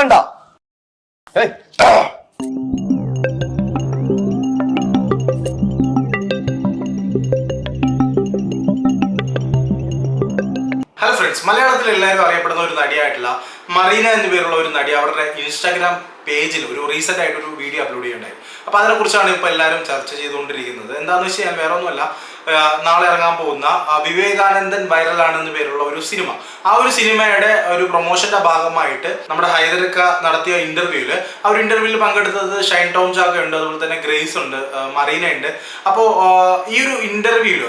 പറയണ്ട hello friends മലയാളത്തിൽ എല്ലാവരും അറിയപ്പെടുന്ന ഒരു നടിയായിട്ടുള്ള മറീന എന്ന പേരുള്ള ഒരു നടി അവരുടെ ഇൻസ്റ്റാഗ്രാം പേജിൽ ഒരു റീസെന്റ് ആയിട്ട് ഒരു വീഡിയോ അപ്ലോഡ് ചെയ്യുണ്ടായി അപ്പൊ അതിനെ കുറിച്ചാണ് ഇപ്പൊ എല്ലാവരും ചർച്ച ചെയ്തുകൊണ്ടിരിക്കുന്നത്. എന്താണെന്ന് വെച്ച് കഴിഞ്ഞാൽ വേറെ ഒന്നുമല്ല നാളെ ഇറങ്ങാൻ പോകുന്ന വിവേകാനന്ദൻ വൈറലാണ് എന്ന പേരുള്ള ഒരു സിനിമ. ആ ഒരു സിനിമയുടെ ഒരു പ്രൊമോഷന്റെ ഭാഗമായിട്ട് നമ്മുടെ ഹൈദരക്ക നടത്തിയ ഇന്റർവ്യൂൽ ആ ഒരു ഇന്റർവ്യൂവിൽ പങ്കെടുത്തത് ഷൈൻ ടോം ചാക്ക ഉണ്ട് അതുപോലെ തന്നെ ഗ്രേസ് ഉണ്ട് മറീന ഉണ്ട്. അപ്പോൾ ഈ ഒരു ഇന്റർവ്യൂൽ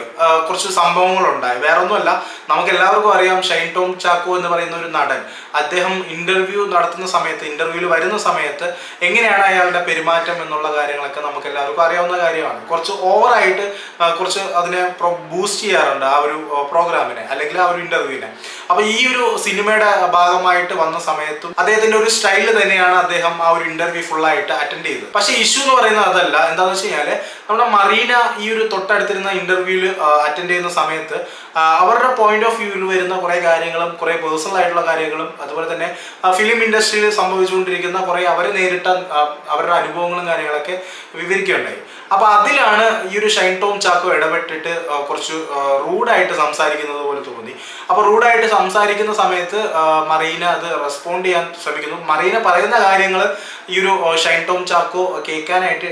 കുറച്ച് സംഭവങ്ങളുണ്ടായി. വേറെ ഒന്നുമല്ല നമുക്ക് എല്ലാവർക്കും അറിയാം ഷൈൻ ടോം ചാക്കോ എന്ന് പറയുന്ന ഒരു നടൻ. അദ്ദേഹം ഇന്റർവ്യൂ നടത്തുന്ന സമയത്ത് ഇന്റർവ്യൂവിൽ വരുന്ന സമയത്ത് എങ്ങനെയാണ് അയാളുടെ പെരുമാറ്റം എന്നുള്ള കാര്യങ്ങളൊക്കെ നമുക്ക് എല്ലാവർക്കും അറിയാവുന്ന കാര്യമാണ്. കുറച്ച് ഓവറായിട്ട് കുറച്ച് അതിനെ ബൂസ്റ്റ് ചെയ്യാറുണ്ട് ആ ഒരു പ്രോഗ്രാമിനെ അല്ലെങ്കിൽ ആ ഒരു ഇന്റർവ്യൂവിനെ അപ്പോൾ ഈ ഒരു സിനിമയുടെ ഭാഗമായിട്ട് വന്ന സമയത്തും അദ്ദേഹത്തിന്റെ ഒരു സ്റ്റൈൽ തന്നെയാണ് അദ്ദേഹം ആ ഒരു ഇന്റർവ്യൂ ഫുൾ ആയിട്ട് അറ്റൻഡ് ചെയ്തത്. പക്ഷേ ഇഷ്യൂ എന്ന് പറയുന്നത് അതല്ല. എന്താണെന്ന് വെച്ച് കഴിഞ്ഞാൽ നമ്മുടെ മറീന ഈ ഒരു തൊട്ടടുത്തിരുന്ന ഇന്റർവ്യൂവിൽ അറ്റൻഡ് ചെയ്യുന്ന സമയത്ത് അവരുടെ പോയിന്റ് ഓഫ് വ്യൂവിൽ വരുന്ന കുറെ കാര്യങ്ങളും കുറേ പേഴ്സണൽ ആയിട്ടുള്ള കാര്യങ്ങളും അതുപോലെ തന്നെ ഫിലിം ഇൻഡസ്ട്രിയിൽ സംഭവിച്ചുകൊണ്ടിരിക്കുന്ന കുറേ അവർ നേരിട്ട അവരുടെ അനുഭവങ്ങളും കാര്യങ്ങളൊക്കെ വിവരിക്കുകയുണ്ടായി. അപ്പോൾ അതിലാണ് ഈ ഒരു ഷൈൻ ടോം ചാക്കോ ഇടപെട്ടിട്ട് കുറച്ച് റൂഡായിട്ട് സംസാരിക്കുന്നത് പോലെ തോന്നി അപ്പൊ റൂഡായിട്ട് സംസാരിക്കുന്ന സമയത്ത് മറീന അത് റെസ്പോണ്ട് ചെയ്യാൻ ശ്രമിക്കുന്നു. മറീന പറയുന്ന കാര്യങ്ങൾ ഈ ഒരു ഷൈൻ ടോം ചാക്കോ കേൾക്കാനായിട്ട്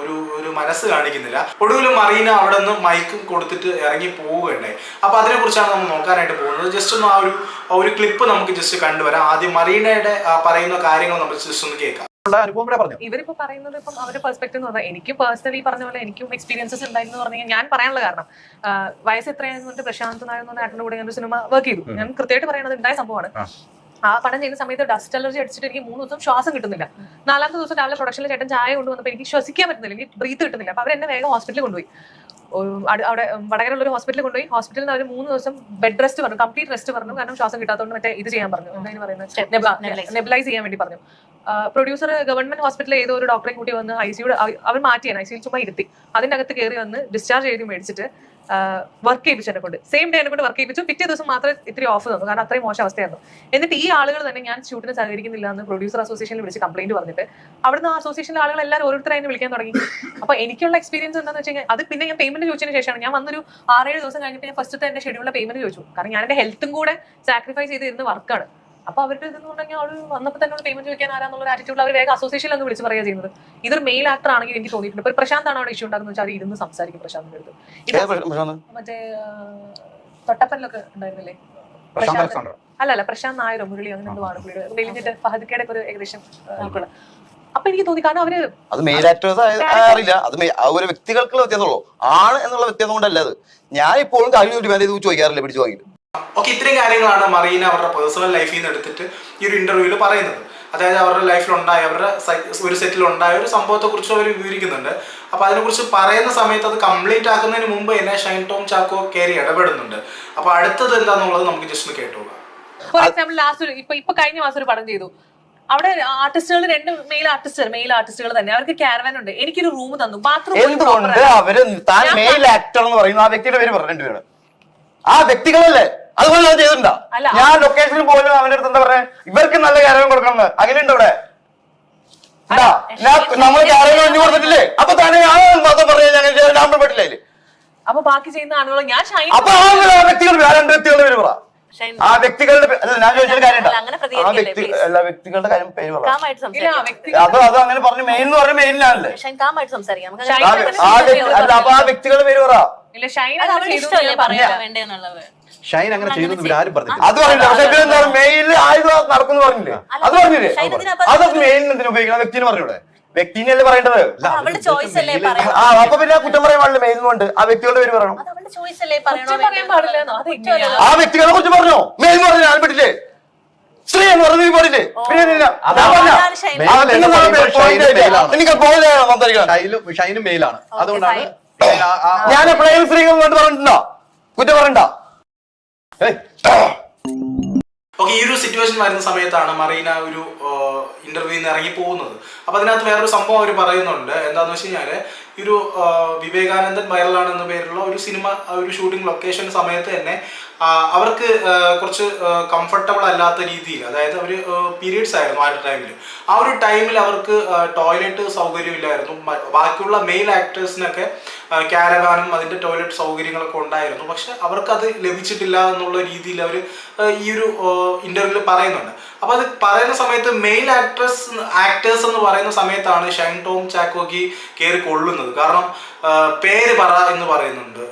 ഒരു ഒരു മനസ്സ് കാണിക്കുന്നില്ല. ഒടുവിൽ മറീന അവിടെ നിന്ന് മൈക്കും കൊടുത്തിട്ട് ഇറങ്ങി പോവുകയുണ്ടായി. അപ്പോൾ അതിനെ കുറിച്ചാണ് നമ്മൾ നോക്കാനായിട്ട് പോകുന്നത്. ജസ്റ്റ് ഒന്ന് ആ ഒരു ഒരു ക്ലിപ്പ് നമുക്ക് ജസ്റ്റ് കണ്ടുവരാം. ആദ്യം മറീനയുടെ പറയുന്ന കാര്യങ്ങൾ നമ്മൾ ജസ്റ്റ് ഒന്ന് കേൾക്കാം. ഇവരിപ്പോ പറയുന്നത് ഇപ്പം അവരുടെ പെർസ്പെക്ടീവ് എന്ന് പറഞ്ഞാൽ എനിക്ക് പേഴ്സണലി പറഞ്ഞ പോലെ എനിക്കും എക്സ്പീരിയൻസസ് ഉണ്ടായിരുന്നു പറഞ്ഞു കഴിഞ്ഞാൽ ഞാൻ പറയാനുള്ള കാരണം വയസ്സ് എത്രയായിരുന്നു പറഞ്ഞിട്ട് പ്രശാന്ത് നായർ എന്ന ആട്ടിന്റെ കൂടെ ഞാൻ ഒരു സിനിമ വർക്ക് ചെയ്തു ഞാൻ കൃത്യമായിട്ട് പറയുന്നത് ഉണ്ടായ സംഭവമാണ്. ആ. പടം ചെയ്യുന്ന സമയത്ത് ഡസ്റ്റ് അലർജി അടിച്ചിട്ട് എനിക്ക് മൂന്ന് ദിവസം ശ്വാസം കിട്ടുന്നില്ല. നാലാമത്തെ ദിവസം രാവിലെ പ്രൊഡക്ഷനിൽ ചേട്ടൻ ചായ കൊണ്ടുവന്നപ്പോൾ എനിക്ക് ശ്വസിക്കാൻ പറ്റുന്നില്ല എനിക്ക് ബ്രീത്ത് കിട്ടുന്നില്ല. അപ്പൊ അവരെന്നെ വേഗം ഹോസ്പിറ്റലിൽ കൊണ്ടുപോയി. അവിടെ വടകരയുള്ള ഒരു ഹോസ്പിറ്റലിൽ കൊണ്ടുപോയി. ഹോസ്പിറ്റലിൽ നിന്ന് അവർ മൂന്ന് ദിവസം ബെഡ് റെസ്റ്റ് പറഞ്ഞു കംപ്ലീറ്റ് റെസ്റ്റ് പറഞ്ഞു. കാരണം ശ്വാസം കിട്ടാത്തതുകൊണ്ട് മറ്റേ ഇത് ചെയ്യാൻ പറഞ്ഞു. എന്തായാലും പറയുന്നത്? നെബിലൈസ് ചെയ്യാൻ വേണ്ടി പറഞ്ഞു. പ്രൊഡ്യൂസർ ഗവൺമെന്റ് ഹോസ്പിറ്റലിൽ ഏതോ ഒരു ഡോക്ടറെ കൂട്ടി വന്ന് ഐ സിയുടെ അവർ മാറ്റിയാണ്. ഐ സിയിൽ ചുമ്മാ ഇരുത്തി. അതിനകത്ത് അകത്ത് കയറി വന്ന് ഡിസ്ചാർജ് ചെയ്ത് മേടിച്ചിട്ട് വർക്ക് ചെയ്യിപ്പിച്ചു എന്നെ കൊണ്ട്. സെയിം ഡേ എന്നെ കൊണ്ട് വർക്ക് ചെയ്യിപ്പിച്ചു. പിറ്റേ ദിവസം മാത്രമേ ഇത്തിരി ഓഫ് തന്നു കാരണം അത്രയും മോശം അവസ്ഥയായിരുന്നു. എന്നിട്ട് ഈ ആളുകൾ തന്നെ ഞാൻ ഷൂട്ടിന് സഹകരിക്കുന്നില്ല എന്ന് പ്രൊഡ്യൂസർ അസോസിയേഷനിൽ വിളിച്ച് കംപ്ലൈന്റ് പറഞ്ഞിട്ട് അവിടുന്ന് ആ അസോസിയേഷനിലെ ആളുകൾ എല്ലാവരും ഓരോരുത്തരായി എന്നെ വിളിക്കാൻ തുടങ്ങി. അപ്പൊ എനിക്കുള്ള എക്സ്പീരിയൻസ് എന്താണെന്ന് വെച്ച് കഴിഞ്ഞാൽ അത് പിന്നെ ഞാൻ പേയ്മെന്റ് ചോദിച്ചതിന് ശേഷമാണ്. ഞാൻ വന്നൊരു ആറേഴ് ദിവസം കഴിഞ്ഞിട്ട് ഞാൻ ഫസ്റ്റ് എന്റെ ഷെഡ്യൂളിലെ പേയ്മെന്റ് ചോദിച്ചു. കാരണം ഞാൻ എന്റെ ഹെൽത്തും കൂടെ സാക്രിഫൈസ് ചെയ്ത് ഇരുന്ന വർക്കാണ് അപ്പൊ അവരുടെ ഇതെന്ന് പറഞ്ഞാൽ അവൾ വന്നപ്പോൾ തന്നെ പേയ്മെന്റ് ചോദിക്കാൻ ആരാന്നുള്ള ആറ്റിറ്റ്യൂഡിൽ അവർ വേഗം അസോസിയേഷനിൽ ഒന്ന് വിളിച്ച് പറയുക ചെയ്യുന്നത്. ഇതൊരു മെയിൽ ആക്ടർ ആണെങ്കിൽ എനിക്ക് തോന്നിയിട്ടുണ്ട്. ഇപ്പൊ പ്രശാന്ത് ആണ് അവിടെ ഇഷ്യൂ ഉണ്ടാകുന്നത് വെച്ചാൽ അവർ ഇരുന്ന് സംസാരിക്കും പ്രശാന്തിന്റെ അടുത്ത്? മറ്റേ തൊട്ടപ്പനിലൊക്കെ ഉണ്ടായിരുന്നില്ലേ? അല്ല അല്ല പ്രശാന്ത് നായരോ മുരളി അങ്ങനെ എന്തോ ആണ് പുള്ളിയുടെ. ഫഹദിക്കയുടെ ഒരു ഏകദേശം അപ്പൊ എനിക്ക് തോന്നി കാരണം അവർ അത് മെയിൽ ആക്ടേഴ്സ് അറിയില്ല അത് ഒരു വ്യക്തികൾക്കുള്ള വ്യത്യാസമുള്ളൂ ആണ് എന്നുള്ള വ്യത്യാസം കൊണ്ടല്ല അത്. ഞാൻ ഇപ്പോഴും കാര്യം ചോദിക്കാറില്ല? പിടിച്ചു വാങ്ങിയിട്ട്. ഓക്കെ ഇത്രയും കാര്യങ്ങളാണ് മറീന അവരുടെ പേഴ്സണൽ ലൈഫിൽ നിന്ന് എടുത്തിട്ട് ഈ ഒരു ഇന്റർവ്യൂവിൽ പറയുന്നത്. അതായത് അവരുടെ ലൈഫിൽ ഉണ്ടായ അവരുടെ ഒരു സെറ്റിൽ ഉണ്ടായ ഒരു സംഭവത്തെക്കുറിച്ച് അവർ വിവരിക്കുന്നുണ്ട്. അപ്പൊ അതിനെക്കുറിച്ച് പറയുന്ന സമയത്ത് അത് കംപ്ലീറ്റ് ആക്കുന്നതിന് മുമ്പ് എന്നെ ഷൈൻ ടോം ചാക്കോ കയറി ഇടപെടുന്നുണ്ട്. അപ്പോൾ അടുത്തത് എന്താന്നുള്ളത് നമുക്ക് ജസ്റ്റ് ഒന്ന് കേട്ടോളാം ഫോർ എക്സാമ്പിൾ ലാസ്റ്റ് ഒരു ഇപ്പൊ ഇപ്പൊ കഴിഞ്ഞ മാസം ഒരു പടം ചെയ്തു. അവിടെ ആർട്ടിസ്റ്റുകൾ രണ്ട് മെയിൽ ആർട്ടിസ്റ്റുകൾ മെയിൽ ആർട്ടിസ്റ്റുകൾ തന്നെ. അവർക്ക് ക്യാരവാൻ ഉണ്ട്. എനിക്കൊരു റൂം തന്നു. ബാത്റൂം അവർ താൻ മെയിൽ ആക്ടർ എന്ന് പറയുന്ന ആ വ്യക്തിയുടെ പേര് പറഞ്ഞിട്ടുണ്ട് ആ വ്യക്തികളല്ലേ? അതുപോലെ ഞാൻ ചെയ്തിട്ടുണ്ടോ? ഞാൻ ലൊക്കേഷനിൽ പോലും അവന്റെ അടുത്ത് എന്താ പറയാ? ഇവർക്ക് നല്ല കാര്യം കൊടുക്കണം അങ്ങനെയുണ്ട് ഇവിടെ നമ്മൾ കാര്യം ഒഴിഞ്ഞു കൊടുത്തിട്ടില്ലേ? അപ്പൊ തന്നെ ഞാൻ മാത്രം പറഞ്ഞാൽ ഞങ്ങൾ പെട്ടില്ലേ അതിൽ? അപ്പൊ ബാക്കി ചെയ്യുന്ന ആളുകൾ ഞാൻ ഷൈൻ അപ്പൊ ആ വ്യക്തികൾ രണ്ട് വ്യക്തികളുടെ പേര് പറ. ആ വ്യക്തികളുടെ അല്ല ഞാൻ ചോദിച്ചൊരു ആ വ്യക്തി എല്ലാ വ്യക്തികളുടെ കാര്യം പേര് അത് അത് അങ്ങനെ പറഞ്ഞു മെയിൻ എന്ന് പറഞ്ഞ മെയിനിലാണല്ലേ അല്ല അപ്പൊ ആ വ്യക്തികളുടെ പേര് പറ. ഷൈൻ അങ്ങനെ ചെയ്തു ആരും പറഞ്ഞില്ല അത് പറഞ്ഞില്ല. പക്ഷെ മെയിൽ ആയുധ നടക്കുന്നു പറഞ്ഞില്ലേ? അത് പറഞ്ഞില്ലേ? അത് മെയിലിന് എന്തിനു ഉപയോഗിക്കണം? വ്യക്തിന് പറഞ്ഞൂടെ വ്യക്തിനല്ലേ പറയേണ്ടത്? ആ അപ്പൊ പിന്നെ കുറ്റം പറയാൻ പാടില്ല മെയിൽ കൊണ്ട്. ആ വ്യക്തികളുടെ പേര് പറയണം. അത് ചോയ്സ് അല്ലേ പറയണോ കുറ്റം പറയാൻ പാടില്ലെന്നോ? ആ വ്യക്തികളെ കുറിച്ച് പറഞ്ഞോ? മെയിൽ എന്ന് പറഞ്ഞ ഞാൻ പറ്റില്ലേ സ്ത്രീ എന്ന് പറഞ്ഞു നീ പറഞ്ഞില്ലേ പിന്നെ പറഞ്ഞ ഷൈനും മെയിലാണ് അതുകൊണ്ടാണ് ഞാൻ എപ്പോഴേലും സ്ത്രീകൾ കൊണ്ട് പറഞ്ഞിട്ടുണ്ടോ? കുറ്റം പറയണ്ട. ഓക്കെ ഈ ഒരു സിറ്റുവേഷൻ വരുന്ന സമയത്താണ് മറീന ഒരു ഇന്റർവ്യൂവിൽ നിന്ന് ഇറങ്ങി പോകുന്നത്. അപ്പൊ അതിനകത്ത് വേറൊരു സംഭവം അവർ പറയുന്നുണ്ട്. എന്താന്ന് വെച്ച് കഴിഞ്ഞാൽ ഒരു വിവേകാനന്ദൻ വൈറലാണ് എന്ന പേരുള്ള ഒരു സിനിമ ഒരു ഷൂട്ടിംഗ് ലൊക്കേഷൻ സമയത്ത് തന്നെ അവർക്ക് കുറച്ച് കംഫർട്ടബിൾ അല്ലാത്ത രീതിയിൽ അതായത് അവർ പീരീഡ്സ് ആയിരുന്നു ആ ഒരു ടൈമിൽ ആ ഒരു ടൈമിൽ അവർക്ക് ടോയ്ലറ്റ് സൗകര്യമില്ലായിരുന്നു. ബാക്കിയുള്ള മെയിൽ ആക്ടേഴ്സിനൊക്കെ ക്യാരവാനും അതിന്റെ ടോയ്ലറ്റ് സൗകര്യങ്ങളൊക്കെ ഉണ്ടായിരുന്നു. പക്ഷെ അവർക്കത് ലഭിച്ചിട്ടില്ല എന്നുള്ള രീതിയിൽ അവർ ഈ ഒരു ഇന്റർവ്യൂവിൽ പറയുന്നുണ്ട്. അപ്പോൾ അത് പറയുന്ന സമയത്ത് മെയിൽ ആക്ട്രസ് ആക്ടേഴ്സ് എന്ന് പറയുന്ന സമയത്താണ് ഷൈൻ ടോം ചാക്കോക്ക് കയറി കൊള്ളുന്നത്. കാരണം പേര് പറ എന്ന് പറയുന്നുണ്ട്.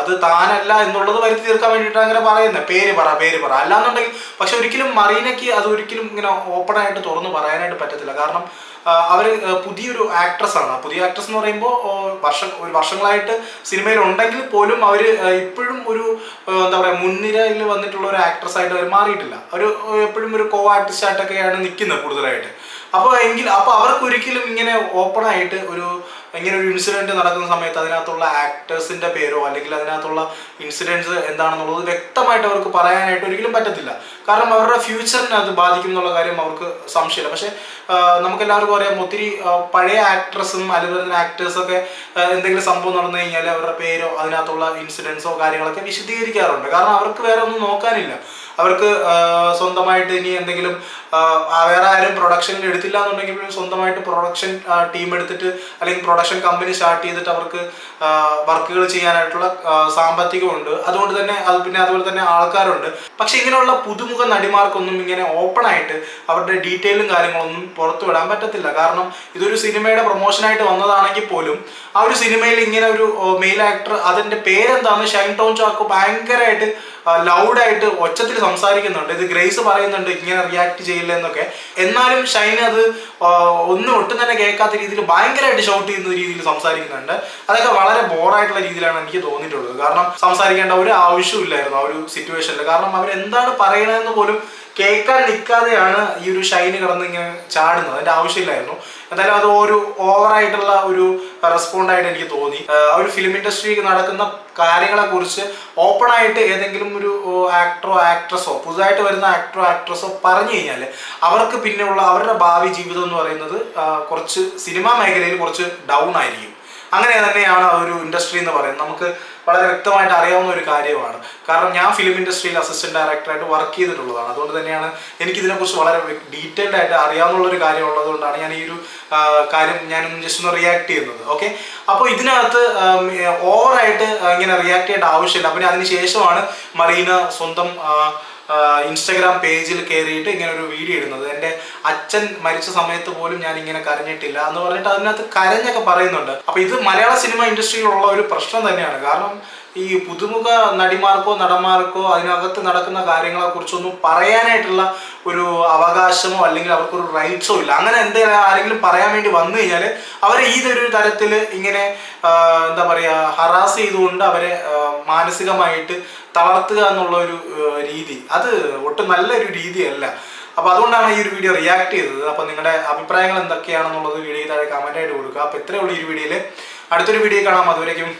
അത് താനല്ല എന്നുള്ളത് വരുത്തി തീർക്കാൻ വേണ്ടിയിട്ട് അങ്ങനെ പറയുന്നത് പേര് പറ പേര് പറ. അല്ലാന്നുണ്ടെങ്കിൽ പക്ഷെ ഒരിക്കലും മറീനയ്ക്ക് അത് ഒരിക്കലും ഇങ്ങനെ ഓപ്പൺ ആയിട്ട് തുറന്ന് പറയാനായിട്ട് പറ്റത്തില്ല. കാരണം അവർ പുതിയൊരു ആക്ട്രസ് ആണ്. പുതിയ ആക്ട്രസ് എന്ന് പറയുമ്പോൾ വർഷം ഒരു വർഷങ്ങളായിട്ട് സിനിമയിൽ ഉണ്ടെങ്കിൽ പോലും അവർ ഇപ്പോഴും ഒരു എന്താ പറയുക മുൻനിരയിൽ വന്നിട്ടുള്ള ഒരു ആക്ട്രസ് ആയിട്ട് അവർ മാറിയിട്ടില്ല. അവർ എപ്പോഴും ഒരു കോ ആർട്ടിസ്റ്റ് ആയിട്ടൊക്കെയാണ് നിൽക്കുന്നത് കൂടുതലായിട്ട്. അപ്പോൾ എങ്കിൽ അപ്പോൾ അവർക്ക് ഒരിക്കലും ഇങ്ങനെ ഓപ്പൺ ആയിട്ട് ഒരു ഇങ്ങനെ ഒരു ഇൻസിഡന്റ് നടക്കുന്ന സമയത്ത് അതിനകത്തുള്ള ആക്ടേഴ്സിന്റെ പേരോ അല്ലെങ്കിൽ അതിനകത്തുള്ള ഇൻസിഡൻസ് എന്താണെന്നുള്ളത് വ്യക്തമായിട്ട് അവർക്ക് പറയാനായിട്ട് ഒരിക്കലും പറ്റത്തില്ല. കാരണം അവരുടെ ഫ്യൂച്ചറിനെ അത് ബാധിക്കും എന്നുള്ള കാര്യം അവർക്ക് സംശയമില്ല. പക്ഷേ നമുക്ക് എല്ലാവർക്കും അറിയാം ഒത്തിരി പഴയ ആക്ട്രസും അല്ലെങ്കിൽ ആക്ടേഴ്സൊക്കെ എന്തെങ്കിലും സംഭവം നടന്നു കഴിഞ്ഞാൽ അവരുടെ പേരോ അതിനകത്തുള്ള ഇൻസിഡൻസോ കാര്യങ്ങളൊക്കെ വിശദീകരിക്കാറുണ്ട്. കാരണം അവർക്ക് വേറെ ഒന്നും നോക്കാനില്ല. അവർക്ക് സ്വന്തമായിട്ട് ഇനി എന്തെങ്കിലും വേറെ ആരും പ്രൊഡക്ഷനിൽ എടുത്തില്ല എന്നുണ്ടെങ്കിൽ സ്വന്തമായിട്ട് പ്രൊഡക്ഷൻ ടീം എടുത്തിട്ട് അല്ലെങ്കിൽ പ്രൊഡക്ഷൻ കമ്പനി സ്റ്റാർട്ട് ചെയ്തിട്ട് അവർക്ക് വർക്കുകൾ ചെയ്യാനായിട്ടുള്ള സാമ്പത്തികമുണ്ട്. അതുകൊണ്ട് തന്നെ അത് പിന്നെ അതുപോലെ തന്നെ ആൾക്കാരുണ്ട്. പക്ഷെ ഇങ്ങനെയുള്ള പുതുമുഖ നടിമാർക്കൊന്നും ഇങ്ങനെ ഓപ്പൺ ആയിട്ട് അവരുടെ ഡീറ്റെയിലും കാര്യങ്ങളൊന്നും പുറത്തു വിടാൻ പറ്റത്തില്ല. കാരണം ഇതൊരു സിനിമയുടെ പ്രൊമോഷനായിട്ട് വന്നതാണെങ്കിൽ പോലും ആ ഒരു സിനിമയിൽ ഇങ്ങനെ ഒരു മെയിൽ ആക്ടർ അതിന്റെ പേരെന്താന്ന് ഷൈൻ ടോൺ ചാക്കോ ഭയങ്കരമായിട്ട് ലൗഡായിട്ട് ഒച്ചത്തിൽ സംസാരിക്കുന്നുണ്ട്. ഇത് ഗ്രേസ് പറയുന്നുണ്ട് ഇങ്ങനെ റിയാക്ട് ചെയ്യില്ല എന്നൊക്കെ എന്നാലും ഷൈൻ അത് ഒന്നും ഒട്ടും തന്നെ കേൾക്കാത്ത രീതിയിൽ ഭയങ്കരമായിട്ട് ഷൗട്ട് ചെയ്യുന്ന. രീതിയിൽ സംസാരിക്കുന്നുണ്ട്. അതൊക്കെ വളരെ ബോറായിട്ടുള്ള രീതിയിലാണ് എനിക്ക് തോന്നിയിട്ടുള്ളത്. കാരണം സംസാരിക്കേണ്ട ഒരു ആവശ്യമില്ലായിരുന്നു ആ ഒരു സിറ്റുവേഷനിൽ കാരണം അവരെന്താണ് പറയണതെന്ന് പോലും കേൾക്കാൻ നിൽക്കാതെയാണ് ഈ ഒരു ഷൈന് കിടന്ന് ഇങ്ങനെ ചാടുന്നത്. അതിന്റെ ആവശ്യമില്ലായിരുന്നു. എന്തായാലും അത് ഒരു ഓവറായിട്ടുള്ള ഒരു റെസ്പോണ്ടായിട്ട് എനിക്ക് തോന്നി. ആ, ഒരു ഫിലിം ഇൻഡസ്ട്രിയിൽ നടക്കുന്ന കാര്യങ്ങളെ കുറിച്ച് ഓപ്പൺ ആയിട്ട് ഏതെങ്കിലും ഒരു ആക്ടറോ ആക്ട്രസോ പുതുതായിട്ട് വരുന്ന ആക്ടറോ ആക്ട്രസോ പറഞ്ഞു കഴിഞ്ഞാൽ അവർക്ക് പിന്നെയുള്ള അവരുടെ ഭാവി ജീവിതം എന്ന് പറയുന്നത് കുറച്ച് സിനിമാ മേഖലയിൽ കുറച്ച് ഡൗൺ ആയിരിക്കും. അങ്ങനെ തന്നെയാണ് ആ ഒരു ഇൻഡസ്ട്രി എന്ന് പറയുന്നത്. നമുക്ക് വളരെ വ്യക്തമായിട്ട് അറിയാവുന്ന ഒരു കാര്യമാണ്. കാരണം ഞാൻ ഫിലിം ഇൻഡസ്ട്രിയിൽ അസിസ്റ്റന്റ് ഡയറക്ടറായിട്ട് വർക്ക് ചെയ്തിട്ടുള്ളതാണ്. അതുകൊണ്ട് തന്നെയാണ് എനിക്ക് ഇതിനെക്കുറിച്ച് വളരെ ഡീറ്റെയിൽഡ് ആയിട്ട് അറിയാവുന്ന ഒരു കാര്യം ഉള്ളതുകൊണ്ടാണ് ഞാൻ ഈ ഒരു കാര്യം ഞാൻ ജസ്റ്റ് ഒന്ന് റിയാക്ട് ചെയ്യുന്നത്. ഓക്കെ അപ്പോൾ ഇതിനകത്ത് ഓവറായിട്ട് ഇങ്ങനെ റിയാക്ട് ചെയ്യേണ്ട ആവശ്യമില്ല. പിന്നെ അതിന് ശേഷമാണ് മറീന സ്വന്തം ഇൻസ്റ്റഗ്രാം പേജിൽ കയറിയിട്ട് ഇങ്ങനെ ഒരു വീഡിയോ ഇടുന്നത്. എന്റെ അച്ഛൻ മരിച്ച സമയത്ത് പോലും ഞാൻ ഇങ്ങനെ കരഞ്ഞിട്ടില്ല എന്ന് പറഞ്ഞിട്ട് അതിനകത്ത് കരഞ്ഞൊക്കെ പറയുന്നുണ്ട്. അപ്പോൾ ഇത് മലയാള സിനിമ ഇൻഡസ്ട്രിയിലുള്ള ഒരു പ്രശ്നം തന്നെയാണ്. കാരണം ഈ പുതുമുഖ നടിമാർക്കോ നടന്മാർക്കോ അതിനകത്ത് നടക്കുന്ന കാര്യങ്ങളെ കുറിച്ചൊന്നും പറയാനായിട്ടുള്ള ഒരു അവകാശമോ അല്ലെങ്കിൽ അവർക്കൊരു റൈറ്റ്സോ ഇല്ല. അങ്ങനെ എന്തെങ്കിലും ആരെങ്കിലും പറയാൻ വേണ്ടി വന്നു കഴിഞ്ഞാൽ അവരെ ഈതൊരു തരത്തിൽ ഇങ്ങനെ എന്താ പറയുക ഹറാസ് ചെയ്തുകൊണ്ട് അവരെ മാനസികമായിട്ട് തളർത്തുക എന്നുള്ള ഒരു രീതി. അത് ഒട്ടും നല്ലൊരു രീതിയല്ല. അപ്പോൾ അതുകൊണ്ടാണ് ഈ ഒരു വീഡിയോ റിയാക്ട് ചെയ്തത്. അപ്പോൾ നിങ്ങളുടെ അഭിപ്രായങ്ങൾ എന്തൊക്കെയാണെന്നുള്ളത് വീഡിയോ താഴെ കമന്റ് ആയിട്ട് കൊടുക്കുക. അപ്പോൾ ഇത്രയേ ഉള്ളൂ ഈ വീഡിയോയിൽ അടുത്തൊരു വീഡിയോ കാണാം. അതുവരേക്കും